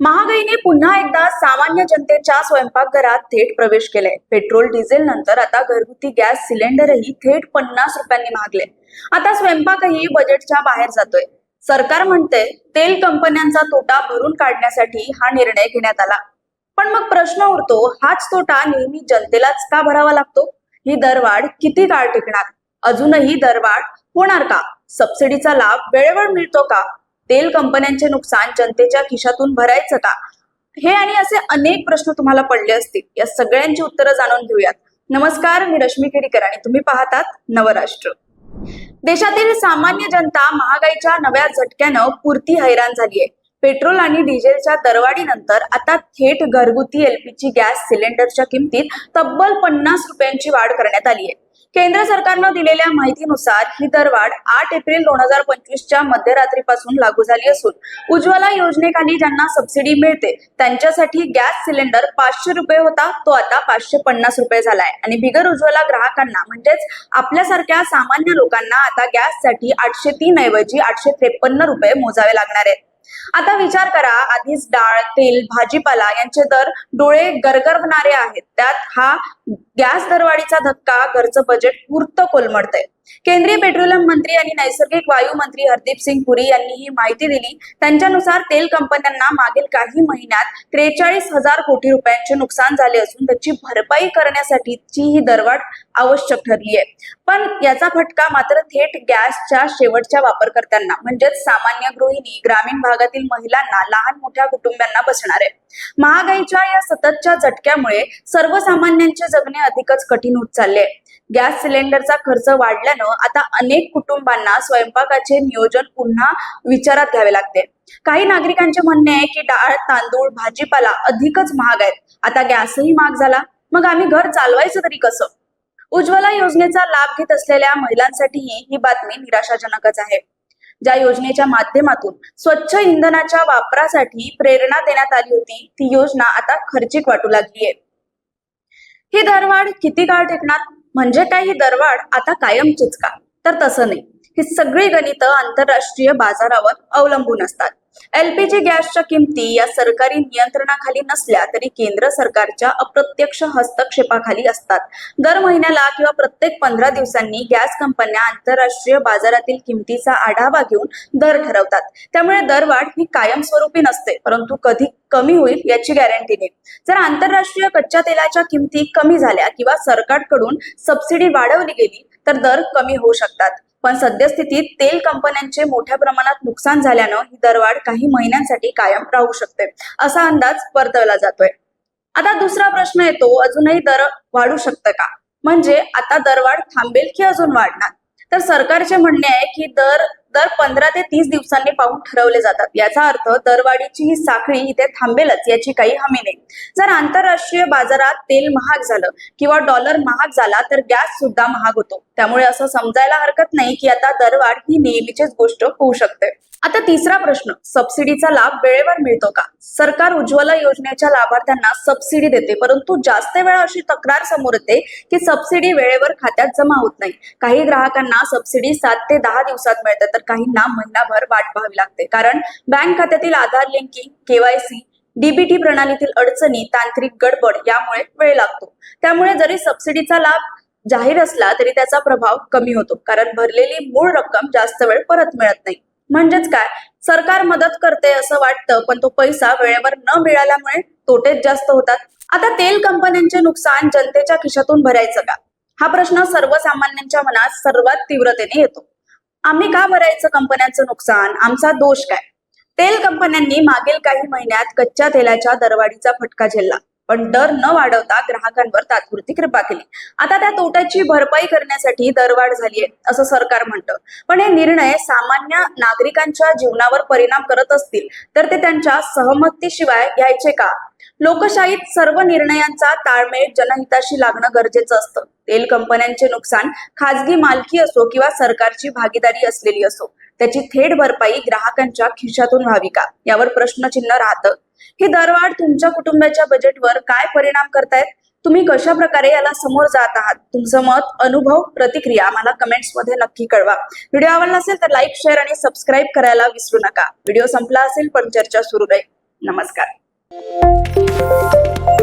महागाईने पुन्हा एकदा सामान्य जनतेच्या स्वयंपाकघरात थेट प्रवेश केलाय. पेट्रोल डिझेल नंतर आता घरगुती गॅस सिलेंडरही थेट पन्नास रुपयांनी महागले. आता स्वयंपाकही बजेटच्या बाहेर जातोय. सरकार म्हणते तेल कंपन्यांचा तोटा भरून काढण्यासाठी हा निर्णय घेण्यात आला. पण मग प्रश्न उरतो हाच तोटा नेहमी जनतेलाच का भरावा लागतो? ही दरवाढ किती काळ टिकणार? अजूनही दरवाढ होणार का? सबसिडीचा लाभ वेळेवर मिळतो का? तेल कंपन्यांचे नुकसान जनतेच्या खिशातून भरायचं का? हे आणि असे अनेक प्रश्न तुम्हाला पडले असतील. या सगळ्यांची उत्तरं जाणून घेऊयात. नमस्कार मी रश्मी खेडीकर आणि तुम्ही पाहतात नवराष्ट्र. देशातील सामान्य जनता महागाईच्या नव्या झटक्यानं पुरती हैराण झाली आहे पेट्रोल आणि डिझेलच्या दरवाढीनंतर आता थेट घरगुती एलपीजी गॅस सिलेंडरच्या किमतीत तब्बल पन्नास रुपयांची वाढ करण्यात आली आहे केंद्र सरकारनं दिलेल्या माहितीनुसार ही दरवाढ आठ एप्रिल दोन हजार पंचवीसच्या मध्यरात्रीपासून लागू झाली असून उज्ज्वला योजनेखाली ज्यांना सबसिडी मिळते त्यांच्यासाठी गॅस सिलेंडर पाचशे रुपये होता तो आता पाचशे पन्नास रुपये झालाय. आणि बिगर उज्ज्वला ग्राहकांना म्हणजेच आपल्यासारख्या सामान्य लोकांना आता गॅससाठी आठशे तीन ऐवजी आठशे त्रेपन्न रुपये मोजावे लागणार आहेत. आता विचार करा आधीच डाळ तेल भाजीपाला यांचे दर डोळे गरगरवणारे आहेत. त्यात हा गॅस दरवाढीचा धक्का घरचं बजेट पुरतं कोलमडतंय. केंद्रीय पेट्रोलियम मंत्री आणि नैसर्गिक वायू मंत्री हरदीप सिंग पुरी यांनी ही माहिती दिली. त्यांच्यानुसार तेल कंपन्यांना मागील काही महिन्यात त्रेचाळीस हजार कोटी रुपयांचे नुकसान झाले असून त्याची भरपाई करण्यासाठीची ही दरवाढ आवश्यक ठरली आहे पण याचा फटका मात्र थेट गॅसच्या शेवटच्या वापरकर्त्यांना म्हणजेच सामान्य गृहिणी ग्रामीण भागातील महिलांना लहान मोठ्या कुटुंबियांना बसणार आहे. महागाईच्या या सततच्या झटक्यामुळे सर्वसामान्यांचे जगणे अधिकच कठीण होत चालले आहे. गॅस सिलेंडरचा खर्च वाढल्यानं आता अनेक कुटुंबांना स्वयंपाकाचे नियोजन पुन्हा विचारात घ्यावे लागते. काही नागरिकांचे म्हणणे आहे की डाळ तांदूळ भाजीपाला अधिकच महाग आहेत. आता गॅसही महाग झाला. मग आम्ही घर चालवायचं तरी कसं? उज्ज्वला योजनेचा लाभ घेत असलेल्या महिलांसाठीही ही बातमी निराशाजनकच आहे. ज्या योजनेच्या माध्यमातून स्वच्छ इंधनाच्या वापरासाठी प्रेरणा देण्यात आली होती ती योजना आता खर्चिक वाटू लागली आहे ही दरवाढ किती काळ टिकणार? म्हणजे काय ही दरवाढ आता कायम का? तर तसं नाही. ही सगळी गणितं आंतरराष्ट्रीय बाजारावर अवलंबून असतात. एलपीजी गॅसच्या किमती या सरकारी नियंत्रणाखाली नसल्या तरी केंद्र सरकारच्या अप्रत्यक्ष हस्तक्षेपाखाली असतात. दर महिन्याला किंवा प्रत्येक पंधरा दिवसांनी गॅस कंपन्या आंतरराष्ट्रीय बाजारातील किमतीचा आढावा घेऊन दर ठरवतात. त्यामुळे दरवाढ ही कायमस्वरूपी नसते परंतु कधी कमी होईल याची गॅरंटी नाही. जर आंतरराष्ट्रीय कच्च्या तेलाच्या किमती कमी झाल्या किंवा सरकारकडून सबसिडी वाढवली गेली तर दर कमी होऊ शकतात. पण सद्यस्थितीत तेल कंपन्यांचे मोठ्या प्रमाणात नुकसान झाल्यानं ही दरवाढ काही महिन्यांसाठी कायम राहू शकते असा अंदाज वर्तवला जातोय. आता दुसरा प्रश्न येतो अजूनही दर वाढू शकतं का? म्हणजे आता दरवाढ थांबेल की अजून वाढणार? तर सरकारचे म्हणणे आहे की दर दर पंधरा ते तीस दिवसांनी पाहून ठरवले जातात. याचा अर्थ दरवाढीची ही साखळी इथे थांबेलच याची काही हमी नाही. जर आंतरराष्ट्रीय बाजारात तेल महाग झालं किंवा डॉलर महाग झाला तर गॅस सुद्धा महाग होतो. त्यामुळे असं समजायला हरकत नाही की आता दरवाढ ही नेहमीचीच गोष्ट होऊ शकते. आता तिसरा प्रश्न सबसिडीचा लाभ वेळेवर मिळतो का? सरकार उज्ज्वला योजनेच्या लाभार्थ्यांना सबसिडी देते परंतु जास्त वेळा अशी तक्रार समोर येते की सबसिडी वेळेवर खात्यात जमा होत नाही. काही ग्राहकांना सबसिडी सात ते दहा दिवसात मिळते तर काहींना महिनाभर वाट पाहावी लागते. कारण बँक खात्यातील आधार लिंकिंग केवायसी डीबीटी प्रणालीतील अडचणी तांत्रिक गडबड यामुळे वेळ लागतो. त्यामुळे जरी सबसिडीचा लाभ जाहीर असला तरी त्याचा प्रभाव कमी होतो. कारण भरलेली मूळ रक्कम जास्त वेळ परत मिळत नाही. म्हणजेच काय? सरकार मदत करते असं वाटतं पण तो पैसा वेळेवर न मिळाल्यामुळे तोटेच जास्त होतात. आता तेल कंपन्यांचे नुकसान जनतेच्या खिशातून भरायचं का? हा प्रश्न सर्वसामान्यांच्या मनात सर्वात तीव्रतेने येतो. आम्ही का भरायचं कंपन्यांचं नुकसान? आमचा दोष काय? तेल कंपन्यांनी मागील काही महिन्यात कच्च्या तेलाच्या दरवाढीचा फटका झेलला. पण दर न वाढवता ग्राहकांवर तात्पुरती कृपा केली. आता त्या तोट्याची भरपाई करण्यासाठी दरवाढ झाली आहे असं सरकार म्हणतं. पण हे निर्णय सामान्य नागरिकांच्या जीवनावर परिणाम करत असतील तर ते त्यांच्या सहमतीशिवाय घ्यायचे का? लोकशाहीत सर्व निर्णयांचा ताळमेळ जनहिताशी लागणं गरजेचं असतं. तेल कंपन्यांचे नुकसान खाजगी मालकी असो किंवा सरकारची भागीदारी असलेली असो त्याची थेट भरपाई ग्राहकांच्या खिशातून व्हावी का? यावर प्रश्नचिन्ह राहतं. ही दरवाढ तुमच्या कुटुंबाच्या बजेटवर काय परिणाम करतायत? तुम्ही कशा प्रकारे याला समोर जात आहात? तुमचं मत अनुभव प्रतिक्रिया आम्हाला कमेंट्समध्ये नक्की कळवा. व्हिडिओ आवडला असेल तर लाईक शेअर आणि सबस्क्राईब करायला विसरू नका. व्हिडिओ संपला असेल पण चर्चा सुरू राहील. नमस्कार. Música